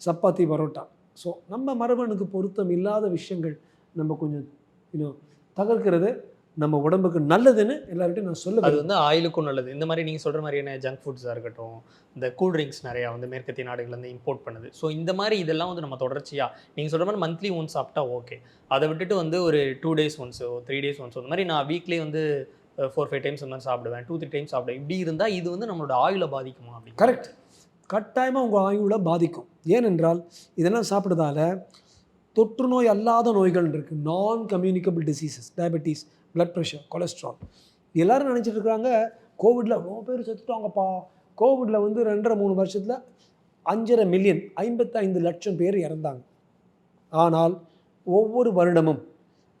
சப்பாத்தி பரோட்டா. ஸோ நம்ம மரபணுக்கு பொருத்தம் இல்லாத விஷயங்கள் நம்ம கொஞ்சம் இன்னும் தகர்க்கிறது நம்ம உடம்புக்கு நல்லதுன்னு எல்லார்கிட்டையும் நான் சொல்ல அது. வந்து ஆயிலுக்கும் நல்லது. இந்த மாதிரி நீங்கள் சொல்கிற மாதிரியான ஜங்க் ஃபுட்ஸாக இருக்கட்டும் இந்த கூல் ட்ரிங்க்ஸ் நிறையா வந்து மேற்கத்திய நாடுகள்லேருந்து இம்போர்ட் பண்ணுது. ஸோ இந்த மாதிரி இதெல்லாம் வந்து நம்ம தொடர்ச்சியாக நீங்கள் சொல்கிற மாதிரி மந்த்லி ஒன்ஸ் சாப்பிட்டா ஓகே அதை விட்டுட்டு வந்து ஒரு டூ டேஸ் ஒன்ஸோ த்ரீ டேஸ் ஒன்ஸோ இந்த மாதிரி நான் வீக்லி வந்து ஃபோர் ஃபைவ் டைம்ஸ் இந்த மாதிரி சாப்பிடுவேன். டூ த்ரீ டைம்ஸ் சாப்பிடுவேன். இப்படி இருந்தால் இது வந்து நம்மளோட ஆயுளை பாதிக்குமா அப்படி கரெக்ட் கட்டாயமாக உங்கள் ஆயுளை பாதிக்கும். ஏனென்றால் இதெல்லாம் சாப்பிட்றதால தொற்று நோய் அல்லாத நோய்கள் இருக்குது non communicable diseases diabetes blood pressure cholesterol எல்லாரும் நினச்சிட்டு இருக்காங்க கோவிடில் ரொம்ப பேர் செத்துட்டாங்கப்பா. கோவிடில் வந்து ரெண்டரை மூணு வருஷத்தில் அஞ்சரை மில்லியன் ஐம்பத்தைந்து லட்சம் பேர் இறந்தாங்க. ஆனால் ஒவ்வொரு வருடமும்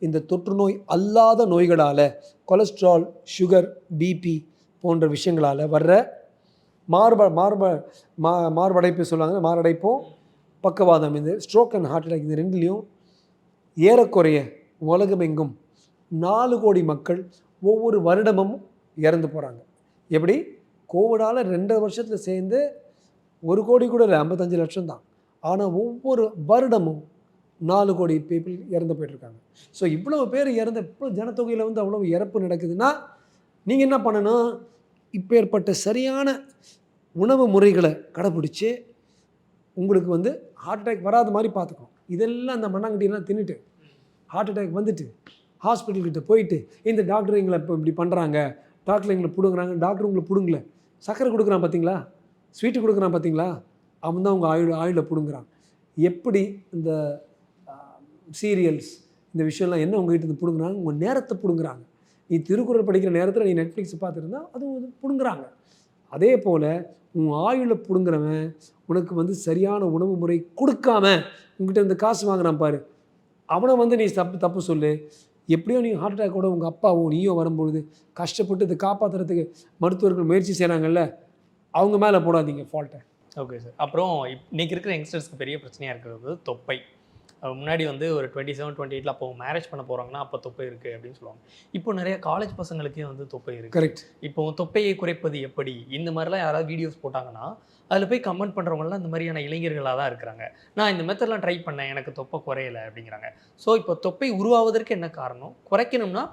இந்த தொற்று நோய் அல்லாத நோய்களால் கொலஸ்ட்ரால் சுகர் பிபி போன்ற விஷயங்களால் வர்ற மார்ப மார்ப மா மார்படைப்பு சொல்லுவாங்க மாரடைப்பும் பக்கவாதம் இது ஸ்ட்ரோக் அண்ட் ஹார்ட் அட்டாக் இந்த ரெண்டுலேயும் ஏறக்குறைய உலகமெங்கும் நாலு கோடி மக்கள் ஒவ்வொரு வருடமும் இறந்து போகிறாங்க எப்படி? கோவிடால் ரெண்டரை வருஷத்தில் சேர்ந்து ஒரு கோடி கூட இல்லை ஐம்பத்தஞ்சு லட்சம் தான். ஆனால் ஒவ்வொரு வருடமும் நாலு கோடி பீப்புள் இறந்து போயிட்டுருக்காங்க. ஸோ இவ்வளவு பேர் இறந்த இவ்வளோ ஜனத்தொகையில் வந்து அவ்வளோ இறப்பு நடக்குதுன்னா நீங்கள் என்ன பண்ணணும்? இப்போ ஏற்பட்ட சரியான உணவு முறைகளை கடைப்பிடிச்சு உங்களுக்கு வந்து ஹார்ட் அட்டாக் வராத மாதிரி பார்த்துக்கணும் இதெல்லாம் அந்த மண்ணாங்கட்டியெல்லாம் தின்னுட்டு ஹார்ட் அட்டாக் வந்துட்டு ஹாஸ்பிட்டல்கிட்ட போயிட்டு இந்த டாக்டர் எங்களை இப்போ இப்படி பண்ணுறாங்க டாக்டர் எங்களை பிடுங்குறாங்க டாக்டர் உங்களை பிடுங்கல. சக்கரை கொடுக்குறான் பார்த்தீங்களா ஸ்வீட்டு கொடுக்குறான் பார்த்தீங்களா அவன் தான் உங்கள் ஆயுள் ஆயுளை பிடுங்குறான். எப்படி இந்த சீரியல்ஸ் இந்த விஷயம்லாம் என்ன உங்ககிட்ட இருந்து பிடுங்குறாங்க? உங்கள் நேரத்தை பிடுங்குறாங்க. நீ திருக்குறள் படிக்கிற நேரத்தில் நீ நெட்ஃப்ளிக்ஸ் பார்த்துருந்தா அது வந்து பிடுங்குறாங்க. அதே போல் உன் ஆயுளை பிடுங்குறவன் உனக்கு வந்து சரியான உணவு முறை கொடுக்காம உங்ககிட்ட இந்த காசு வாங்குறான் பாரு. அவனை வந்து நீ தப்பு தப்பு சொல்லு. எப்படியோ நீ ஹார்ட் அட்டாக்கோட உங்கள் அப்பாவோ நீயோ வரும்பொழுது கஷ்டப்பட்டு இதை காப்பாற்றுறதுக்கு மருத்துவர்கள் முயற்சி செய்கிறாங்கல்ல அவங்க மேலே போடாதீங்க ஃபால்ட்டை ஓகே சார் அப்புறம் இன்றைக்கி இருக்கிற யங்ஸ்டர்ஸ்க்கு பெரிய பிரச்சனையாக இருக்கிறது தொப்பை. முன்னாடி வந்து ஒரு டுவெண்ட்டி செவன் டுவெண்ட்டி எயிட்டில் அப்போ மேரேஜ் பண்ண போகிறாங்கன்னா அப்போ தொப்பை இருக்குது அப்படின்னு சொல்லுவாங்க. இப்போ நிறைய காலேஜ் பசங்களுக்கே வந்து தொப்பை இருக்குது கரெக்ட் இப்போ தொப்பையை குறைப்பது எப்படி? இந்த மாதிரிலாம் யாராவது வீடியோஸ் போட்டாங்கன்னா அதில் போய் கமெண்ட் பண்ணுறவங்கலாம் இந்த மாதிரியான இளைஞர்களாக தான் இருக்கிறாங்க. நான் இந்த மெத்தட்லாம் ட்ரை பண்ணேன் எனக்கு தொப்பை குறையலை அப்படிங்கிறாங்க. ஸோ இப்போ தொப்பை உருவாவதற்கு என்ன காரணம்? குறைக்கணும்னா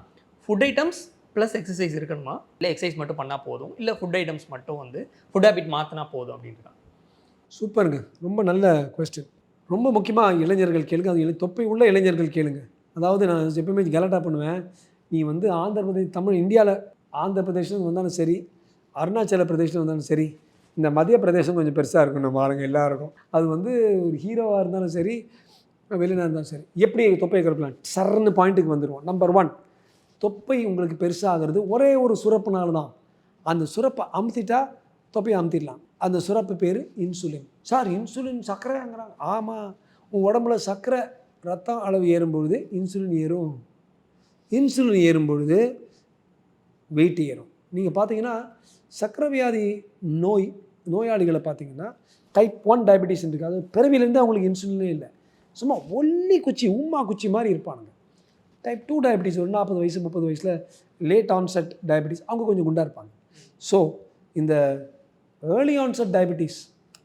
ஃபுட் ஐட்டம்ஸ் ப்ளஸ் எக்ஸசைஸ் இருக்கணுமா? இல்லை எக்ஸசைஸ் மட்டும் பண்ணால் போதும்? இல்லை ஃபுட் ஐட்டம்ஸ் மட்டும் வந்து ஃபுட் ஹேபிட் மாற்றினா போதும் அப்படின்றாங்க சூப்பருங்க. ரொம்ப நல்ல கொஸ்டின் ரொம்ப முக்கியமாக இளைஞர்கள் கேளுங்க. அது தொப்பை உள்ள இளைஞர்கள் கேளுங்க. அதாவது நான் எப்பவுமே கலாட்டா பண்ணுவேன். நீ வந்து ஆந்திர பிரதேஷ் தமிழ் இந்தியாவில் ஆந்திர பிரதேசம் வந்தாலும் சரி அருணாச்சல பிரதேசம் வந்தாலும் சரி இந்த மத்திய பிரதேசம் கொஞ்சம் பெருசாக இருக்கும். நம்ம ஆளுங்க எல்லாருக்கும். அது வந்து ஒரு ஹீரோவாக இருந்தாலும் சரி வெளிநாடு இருந்தாலும் சரி. எப்படி தொப்பையை கலப்பலாம் சர்ன்னு பாயிண்ட்டுக்கு வந்துடுவோம் நம்பர் ஒன் தொப்பை உங்களுக்கு பெருசாகிறது ஒரே ஒரு சுரப்புனால தான். அந்த சுரப்பை அமுத்திட்டா தொப்பையை அமுத்திடலாம். அந்த சுரப்பு பேர் இன்சுலின். சார் இன்சுலின் சர்க்கரைங்கிறாங்க ஆமாம் உன் உடம்புல சர்க்கரை ரத்தம் அளவு ஏறும்பொழுது இன்சுலின் ஏறும். இன்சுலின் ஏறும்பொழுது வெயிட் ஏறும். நீங்கள் பார்த்தீங்கன்னா சர்க்கரை வியாதி நோய் நோயாளிகளை பார்த்தீங்கன்னா டைப் ஒன் டயபெட்டிஸ் இருக்குது. அது பிறவிலேருந்து அவங்களுக்கு இன்சுலினே இல்லை. சும்மா ஒல்லி குச்சி உம்மா குச்சி மாதிரி இருப்பானுங்க. டைப் டூ டயபெட்டிஸ் ஒரு நாற்பது வயசு முப்பது வயசில் லேட் ஆன்செட் டயபெட்டிஸ் அவங்க கொஞ்சம் குண்டாக இருப்பாங்க. ஸோ இந்த ஏர்லி ஆன்செட் டயபெட்டிஸ்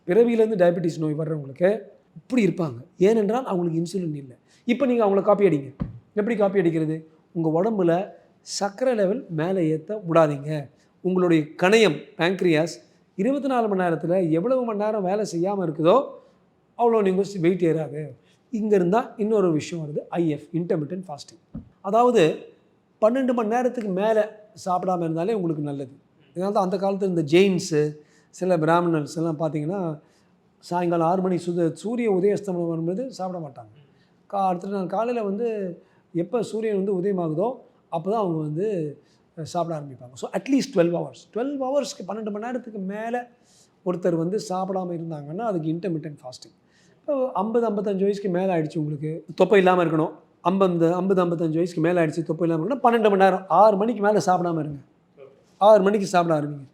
பிறவியிலேருந்து டயபெட்டிஸ் நோய் வர்றவங்களுக்கு இப்படி இருப்பாங்க. ஏனென்றால் அவங்களுக்கு இன்சுலின் இல்லை. இப்போ நீங்கள் அவங்கள காப்பி அடிங்க. எப்படி காப்பி அடிக்கிறது? உங்கள் உடம்புல சர்க்கரை லெவல் மேலே ஏற்ற விடாதீங்க. உங்களுடைய கணையம் பேங்க்ரியாஸ் இருபத்தி நாலு மணி நேரத்தில் எவ்வளவு மணி நேரம் வேலை செய்யாமல் இருக்குதோ அவ்வளோ நீங்கள் வெயிட் ஏறாது. இங்கே இருந்தால் இன்னொரு விஷயம் வருது ஐஎஃப் இன்டர்மீடியன்ட் ஃபாஸ்டிங் அதாவது பன்னெண்டு மணி நேரத்துக்கு மேலே சாப்பிடாம இருந்தாலே உங்களுக்கு நல்லது. இதனால தான் அந்த காலத்தில் இந்த ஜெயின்ஸு சில பிராமணர்ஸ் எல்லாம் பார்த்தீங்கன்னா சாயங்காலம் ஆறு மணி சுத சூரிய உதயஸ்தமனம் வரும்போது சாப்பிட மாட்டாங்க. கா அடுத்த நாள் காலையில் வந்து எப்போ சூரியன் வந்து உதயமாகுதோ அப்போ தான் அவங்க வந்து சாப்பிட ஆரம்பிப்பாங்க. So at least twelve hours twelve ஹவர்ஸ்க்கு பன்னெண்டு மணி நேரத்துக்கு மேலே ஒருத்தர் வந்து சாப்பிடாம இருந்தாங்கன்னா அதுக்கு இன்டர்மீடியன்ட் ஃபாஸ்டிங் இப்போ ஐம்பது ஐம்பத்தஞ்சு வயசுக்கு மேலே ஆகிடுச்சு உங்களுக்கு தொப்பை இல்லாமல் இருக்கணும். ஐம்பது ஐம்பது ஐம்பத்தஞ்சு வயசுக்கு மேலே ஆகிடுச்சு தொப்பை இல்லாமல் இருக்கணும். பன்னெண்டு மணி நேரம் ஆறு மணிக்கு மேலே சாப்பிடாம இருங்க. ஆறு மணிக்கு சாப்பிட ஆரம்பிங்க.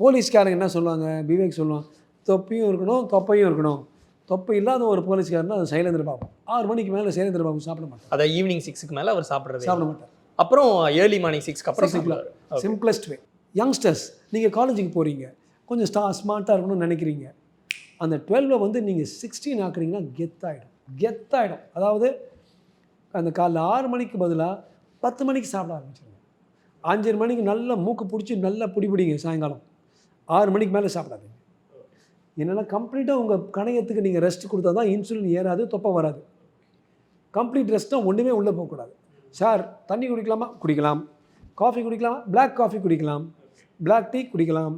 போலீஸ்காரங்க என்ன சொல்லுவாங்க? விவேக் சொல்லுவான் தொப்பியும் இருக்கணும் தொப்பையும் இருக்கணும். தொப்பை இல்லாத ஒரு போலீஸ்காரனா அது சைலேந்திர பாபு ஆறு மணிக்கு மேலே சைலேந்திர பாபு சாப்பிட மாட்டார் அதை ஈவினிங் சிக்ஸுக்கு மேலே அவர் சாப்பிட்றது சாப்பிட மாட்டார். அப்புறம் ஏர்லி மார்னிங் சிக்ஸ்க்கு அப்புறம். சாப்பிடுவாரு. சிம்பிளஸ்ட் வே யங்ஸ்டர்ஸ் நீங்கள் காலேஜுக்கு போகிறீங்க கொஞ்சம் ஸ்டா ஸ்மார்ட்டாக இருக்கணும்னு நினைக்கிறீங்க. அந்த டுவெல்வை வந்து நீங்கள் சிக்ஸ்டீன் ஆக்குறீங்கன்னா கெத்தாயிடும். கெத்தாயிடும். அதாவது அந்த காலைல ஆறு மணிக்கு பதிலாக பத்து மணிக்கு சாப்பிட ஆரம்பிச்சிருங்க. அஞ்சரை மணிக்கு நல்லா மூக்கு பிடிச்சி நல்லா பிடி பிடிங்க சாயங்காலம். ஆறு மணிக்கு மேலே சாப்பிடாதீங்க. என்னென்னா கம்ப்ளீட்டாக உங்கள் கணையத்துக்கு நீங்கள் ரெஸ்ட் கொடுத்தா தான் இன்சுலின் ஏறாது தொப்பை வராது. கம்ப்ளீட் ரெஸ்ட்டாக ஒன்றுமே உள்ளே போகக்கூடாது சார் தண்ணி குடிக்கலாமா? குடிக்கலாம். காஃபி குடிக்கலாமா. Black காஃபி குடிக்கலாம். Black டீ குடிக்கலாம்.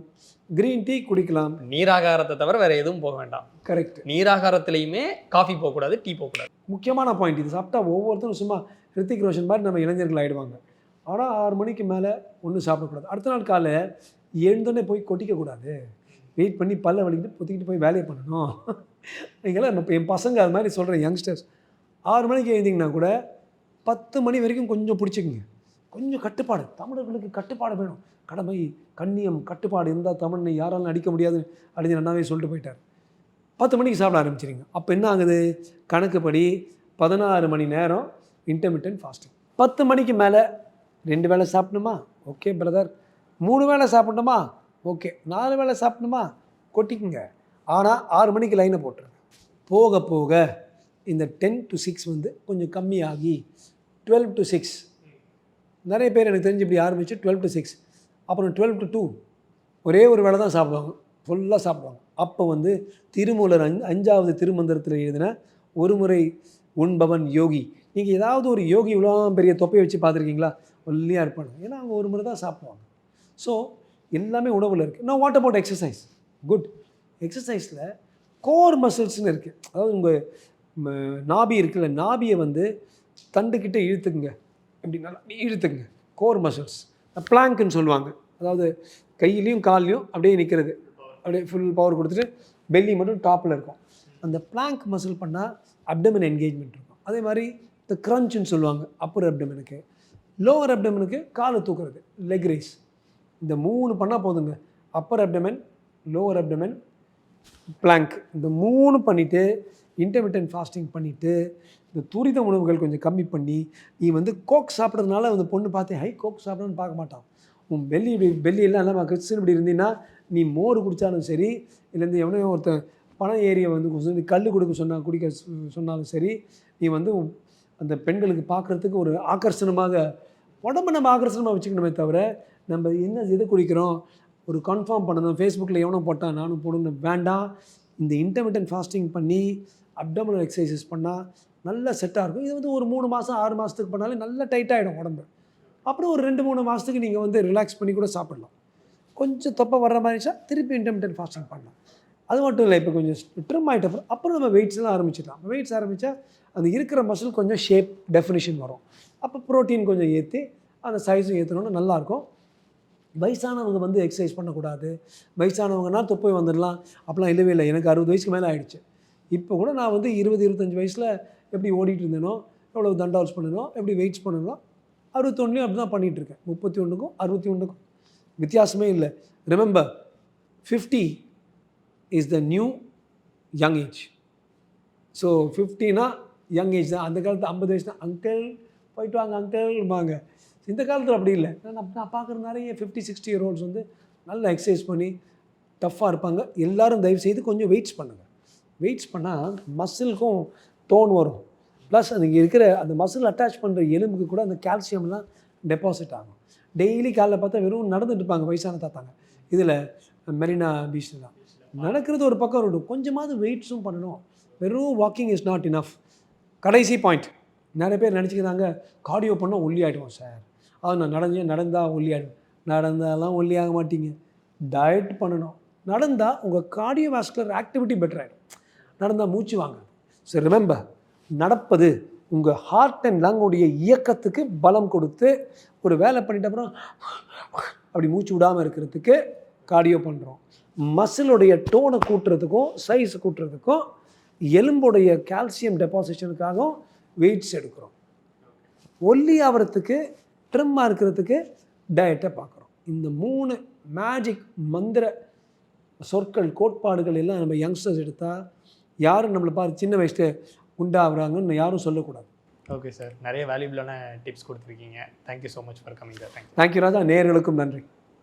க்ரீன் டீ குடிக்கலாம். நீராகாரத்தை தவிர வேற எதுவும் போக வேண்டாம். கரெக்ட் நீராகாரத்திலையுமே காஃபி போகக்கூடாது டீ போகக்கூடாது முக்கியமான பாயிண்ட் இது. சாப்பிட்டா ஒவ்வொருத்தரும் சும்மா ரித்திக் ரோஷன் மாதிரி நம்ம இளைஞர்கள் ஆகிடுவாங்க ஆனால் ஆறு மணிக்கு மேலே ஒன்றும் சாப்பிடக்கூடாது அடுத்த நாள் காலை எழுந்தோடனே போய் கொட்டிக்கக்கூடாது வெயிட் பண்ணி பல்ல வலிக்கிட்டு பொத்திக்கிட்டு போய் வேலையை பண்ணணும். நீங்களாம் நம்ம என் பசங்க அது மாதிரி சொல்கிறேன் யங்ஸ்டர்ஸ் ஆறு மணிக்கு எழுந்திங்கன்னா கூட பத்து மணி வரைக்கும் கொஞ்சம் பிடிச்சிக்கங்க. கொஞ்சம் கட்டுப்பாடு. தமிழர்களுக்கு கட்டுப்பாடு வேணும். கடமை கண்ணியம் கட்டுப்பாடு இருந்தால் தமிழனை யாராலும் அடிக்க முடியாது அப்படின்னு நன்னாவே சொல்லிட்டு போயிட்டார். பத்து மணிக்கு சாப்பிட ஆரம்பிச்சிருங்க. அப்போ என்ன ஆகுது? கணக்குப்படி பதினாறு மணி நேரம் இன்டர்மீடியன்ட் ஃபாஸ்டிங் பத்து மணிக்கு மேலே ரெண்டு வேளை சாப்பிடணுமா? ஓகே பிரதர் மூணு வேளை சாப்பிடணுமா? ஓகே. நாலு வேளை சாப்பிடணுமா? கொட்டிக்குங்க. ஆனால் ஆறு மணிக்கு லைனை போட்டுருங்க. போக போக இந்த டென் டு சிக்ஸ் வந்து கொஞ்சம் கம்மியாகி டுவெல் டு சிக்ஸ் நிறைய பேர் எனக்கு தெரிஞ்சு இப்படி ஆரம்பிச்சு டுவெல் டு சிக்ஸ் அப்புறம் டுவெல் டு டூ ஒரே ஒரு வேளை தான் சாப்பிடுவாங்க. ஃபுல்லாக சாப்பிடுவாங்க. அப்போ வந்து திருமூலர் அஞ் அஞ்சாவது திருமந்திரத்தில் எழுதின ஒரு முறை உண்பவன் யோகி. நீங்கள் ஏதாவது ஒரு யோகி இவ்வளோ பெரிய தொப்பையை வச்சு பார்த்துருக்கீங்களா? ஒல்லியாக இருப்பாங்க ஏன்னா அவங்க ஒரு முறை தான் சாப்பிடுவாங்க. ஸோ எல்லாமே உணவில் இருக்குது நான் வாட் அபவுட் எக்ஸசைஸ் குட் எக்ஸசைஸில் கோர் மசில்ஸ்னு இருக்குது அதாவது உங்கள் நாபி இருக்குல்ல நாபியை வந்து தண்டுக்கிட்ட இழுத்துக்குங்க. இப்படி நல்லா இழுத்துக்குங்க. கோர் மசில்ஸ் பிளாங்க்னு சொல்லுவாங்க. அதாவது கையிலையும் கால்லையும் அப்படியே நிற்கிறது அப்படியே ஃபுல் பவர் கொடுத்துட்டு பெல்லி மட்டும் டாப்பில் இருக்கும். அந்த பிளாங்க் மசில் பண்ணால் அப்டமன் என்கேஜ்மெண்ட் இருக்கும். அதே மாதிரி இந்த க்ரன்ச்சுன்னு சொல்லுவாங்க. அப்பர் அப்டமனுக்கு லோவர் அப்டமனுக்கு காலை தூக்குறது. லெக் ரைஸ் இந்த மூணு பண்ணால் போதுங்க. Upper abdomen lower abdomen plank இந்த மூணு பண்ணிவிட்டு இன்டர்மீடியன்ட் ஃபாஸ்டிங் பண்ணிவிட்டு இந்த துரித உணவுகள் கொஞ்சம் கம்மி பண்ணி நீ வந்து கோக் சாப்பிட்றதுனால அந்த பொண்ணு பார்த்து ஹை கோக் சாப்பிடணும்னு பார்க்க மாட்டான். உன் பெல்லி இப்படி- பெல்லி எல்லாம் இல்லாமல் கிறிஸ்டின் இப்படி இருந்தீங்கன்னா நீ மோர் குடித்தாலும் சரி இல்லைந்து எவனையோ ஒருத்தன் பணம் ஏரியை வந்து நீ கல் கொடுக்க சொன்னால் குடிக்க சொன்னாலும் சரி நீ வந்து அந்த பெண்களுக்கு பார்க்குறதுக்கு ஒரு ஆகர்ஷணமாக உடம்ப நம்ம ஆகர்ஷணமாக வச்சுக்கணுமே தவிர நம்ம என்ன எது குடிக்கிறோம்? ஒரு கன்ஃபார்ம் பண்ணணும். ஃபேஸ்புக்கில் எவனோ போட்டால் நானும் போடணும். வேண்டாம். இந்த இன்டர்மீடியன் ஃபாஸ்டிங் பண்ணி அப்டமினல் எக்ஸசைசஸ் பண்ணால் நல்ல செட்டாக இருக்கும். இது வந்து ஒரு மூணு மாதம் ஆறு மாதத்துக்கு பண்ணாலே நல்லா டைட்டாகிடும் உடம்பு. அப்புறம் ஒரு ரெண்டு மூணு மாதத்துக்கு நீங்கள் வந்து ரிலாக்ஸ் பண்ணி கூட சாப்பிடலாம். கொஞ்சம் தொப்பை வர்ற மாதிரி இருந்துச்சா திருப்பி இன்டர்மீடியன் ஃபாஸ்டிங் பண்ணலாம். அது மட்டும் இல்லை இப்போ கொஞ்சம் ட்ரிம் ஆகிட்ட அப்புறம் அப்புறம் நம்ம வெயிட்ஸ்லாம் ஆரம்பிச்சிடலாம். வெயிட்ஸ் ஆரம்பித்தா அந்த இருக்கிற மசில் கொஞ்சம் ஷேப் டெஃபினிஷன் வரும். அப்போ ப்ரோட்டீன் கொஞ்சம் ஏற்றி அந்த சைஸும் ஏற்றணும்னு நல்லாயிருக்கும் வயசானவங்க வந்து எக்ஸசைஸ் பண்ணக்கூடாது. வயசானவங்கன்னா தொப்பை வந்துடலாம். அப்போலாம் இல்லவே இல்லை. எனக்கு அறுபது வயசுக்கு மேலே ஆகிடுச்சு இப்போ கூட நான் வந்து இருபது இருபத்தஞ்சி வயசில் எப்படி ஓடிட்டு இருந்தேனோ எவ்வளோ தண்டால்ஸ் பண்ணனோ எப்படி வெயிட்ஸ் பண்ணனோ அறுபத்தொன்னுலையும் அப்படி தான் பண்ணிகிட்டு இருக்கேன். முப்பத்தி ஒன்றுக்கும் அறுபத்தி ஒன்றுக்கும் வித்தியாசமே இல்லை. Remember fifty is the new young age so ஃபிஃப்டினா young age தான். அந்த காலத்து ஐம்பது வயசு தான் அங்கிள் போயிட்டு வாங்க அங்கிள்பாங்க இந்த காலத்தில் அப்படி இல்லை. நான் நான் பார்க்குற நிறைய ஃபிஃப்டி சிக்ஸ்டி இயர் ஓல்ட்ஸ் வந்து நல்லா எக்ஸசைஸ் பண்ணி டஃப்பாக இருப்பாங்க. எல்லாரும் தயவு செய்து கொஞ்சம் வெயிட்ஸ் பண்ணுங்கள் வெயிட்ஸ் பண்ணால் மசிலுக்கும் டோன் வரும். ப்ளஸ் அது இங்கே இருக்கிற அந்த மசில் அட்டாச் பண்ணுற எலும்புக்கு கூட அந்த கால்சியம்லாம் டெபாசிட் ஆகும். டெய்லி காலைல பார்த்தா வெறும் நடந்துட்டு இருப்பாங்க வயசான தாத்தாங்க. இதில் மெரினா பீச்சில் தான். நடக்கிறது ஒரு பக்கம் இருக்கும் கொஞ்சமாவது வெயிட்ஸும் பண்ணணும். வெறும் வாக்கிங் இஸ் நாட் இனஃப் கடைசி பாயிண்ட் நிறைய பேர் நினச்சிக்கிறாங்க கார்டியோ பண்ணால் ஒல்லி ஆகிடுவோம் சார் அது நான் நடந்தேன் நடந்தால் ஒல்லியாடு நடந்தாலாம் ஒல்லியாக மாட்டீங்க. டயட் பண்ணணும். நடந்தால் உங்கள் கார்டியோவாஸ்குலர் ஆக்டிவிட்டி பெட்டர் ஆகிடும் நடந்தால் மூச்சு வாங்க ஸோ ரிமெம்பர் நடப்பது உங்கள் ஹார்ட் அண்ட் லங்குடைய இயக்கத்துக்கு பலம் கொடுத்து ஒரு வேலை பண்ணிட்ட அப்புறம் அப்படி மூச்சு விடாமல் இருக்கிறதுக்கு கார்டியோ பண்ணுறோம் மசிலுடைய டோனை கூட்டுறதுக்கும் சைஸ் கூட்டுறதுக்கும் எலும்புடைய கால்சியம் டெபாசிஷனுக்காகவும் வெயிட்ஸ் எடுக்கிறோம். ஒல்லி ஆகிறதுக்கு ட்ரிம்மாக இருக்கிறதுக்கு டயட்டை பார்க்குறோம். இந்த மூணு மேஜிக் மந்திர சொற்கள் கோட்பாடுகள் எல்லாம் நம்ம யங்ஸ்டர்ஸ் எடுத்தால் யாரும் நம்மளை பாரு சின்ன வயசுல குண்டாகிறாங்கன்னு யாரும் சொல்லக்கூடாது. ஓகே சார் நிறைய வேல்யூபிளான டிப்ஸ் கொடுத்துருக்கீங்க. Thank you so much for coming sir thank you thank you Raja. நேயர்களுக்கும் நன்றி.